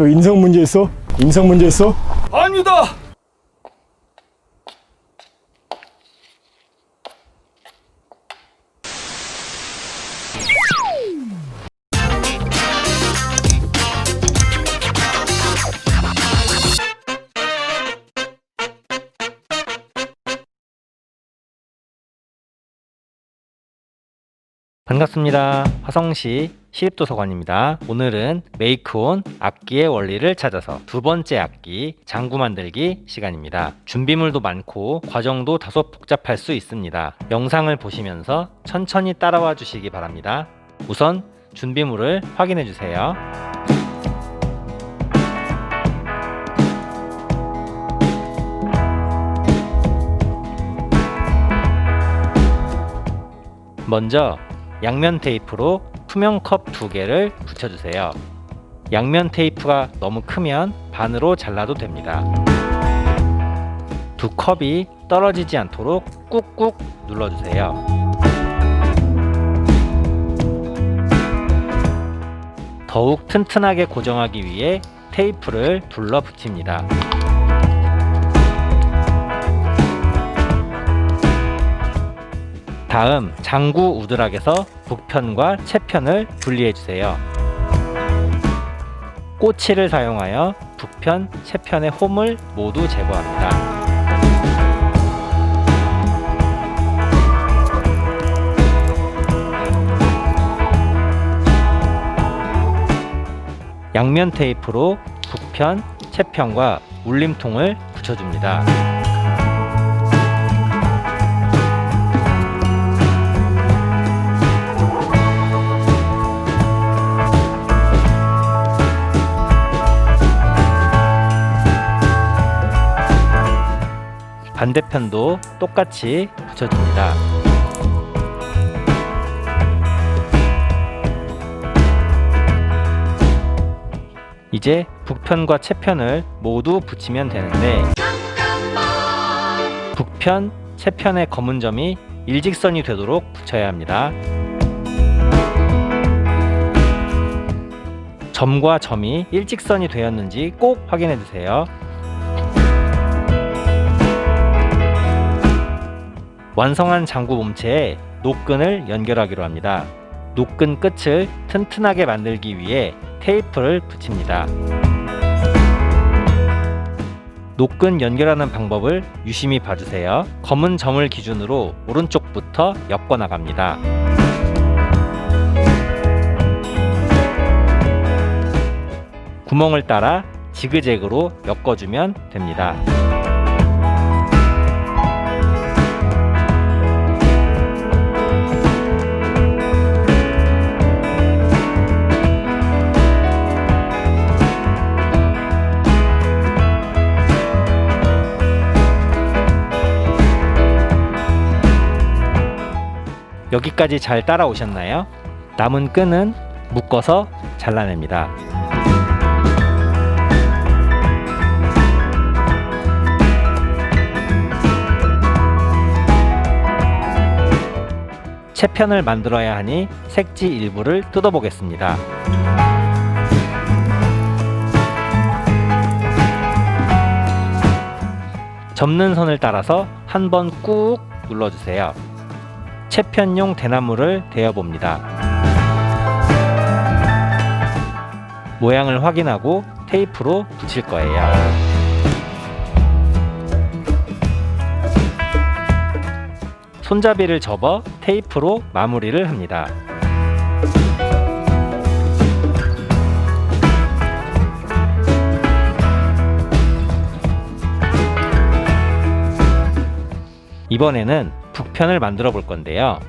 너 인성 문제 있어? 인성 문제 있어? 아닙니다. 반갑습니다. 화성시 시립도서관입니다. 오늘은 메이크온 악기의 원리를 찾아서 두 번째 악기 장구 만들기 시간입니다. 준비물도 많고 과정도 다소 복잡할 수 있습니다. 영상을 보시면서 천천히 따라와 주시기 바랍니다. 우선 준비물을 확인해 주세요. 먼저 양면 테이프로 투명 컵 두 개를 붙여주세요. 양면 테이프가 너무 크면 반으로 잘라도 됩니다. 두 컵이 떨어지지 않도록 꾹꾹 눌러주세요. 더욱 튼튼하게 고정하기 위해 테이프를 둘러 붙입니다. 다음 장구 우드락에서 북편과 채편을 분리해 주세요. 꼬치를 사용하여 북편, 채편의 홈을 모두 제거합니다. 양면 테이프로 북편, 채편과 울림통을 붙여줍니다. 반대편도 똑같이 붙여줍니다. 이제 북편과 채편을 모두 붙이면 되는데 북편, 채편의 검은 점이 일직선이 되도록 붙여야 합니다. 점과 점이 일직선이 되었는지 꼭 확인해 주세요. 완성한 장구 몸체에 노끈을 연결하기로 합니다. 노끈 끝을 튼튼하게 만들기 위해 테이프를 붙입니다. 노끈 연결하는 방법을 유심히 봐주세요. 검은 점을 기준으로 오른쪽부터 엮어 나갑니다. 구멍을 따라 지그재그로 엮어주면 됩니다. 여기까지 잘 따라오셨나요? 남은 끈은 묶어서 잘라냅니다. 채편을 만들어야 하니 색지 일부를 뜯어보겠습니다. 접는 선을 따라서 한 번 꾹 눌러주세요. 채편용 대나무를 대어 봅니다. 모양을 확인하고 테이프로 붙일 거예요. 손잡이를 접어 테이프로 마무리를 합니다. 이번에는 북편을 만들어 볼 건데요.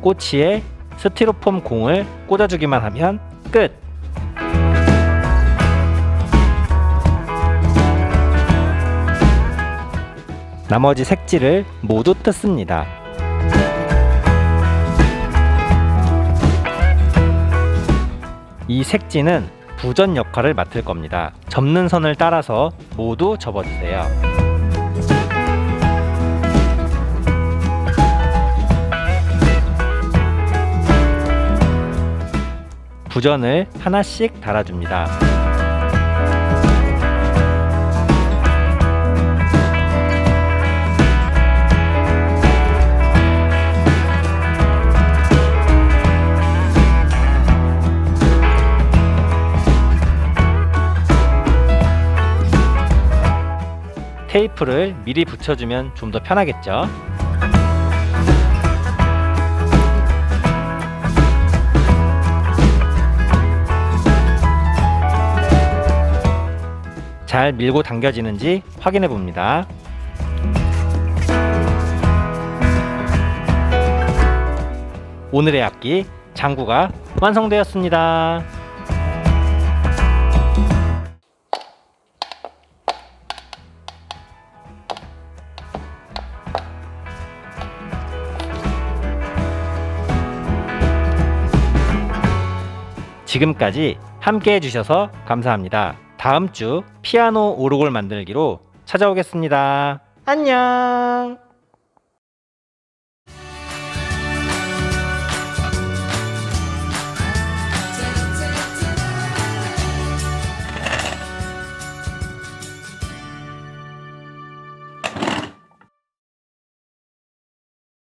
꼬치에 스티로폼 공을 꽂아주기만 하면 끝! 나머지 색지를 모두 뜯습니다. 이 색지는 부전 역할을 맡을 겁니다. 접는 선을 따라서 모두 접어주세요. 구전을 하나씩 달아줍니다. 테이프를 미리 붙여주면 좀 더 편하겠죠? 잘 밀고 당겨지는지 확인해 봅니다. 오늘의 악기 장구가 완성되었습니다. 지금까지 함께 해주셔서 감사합니다. 다음 주 피아노 오르골 만들기로 찾아오겠습니다. 안녕!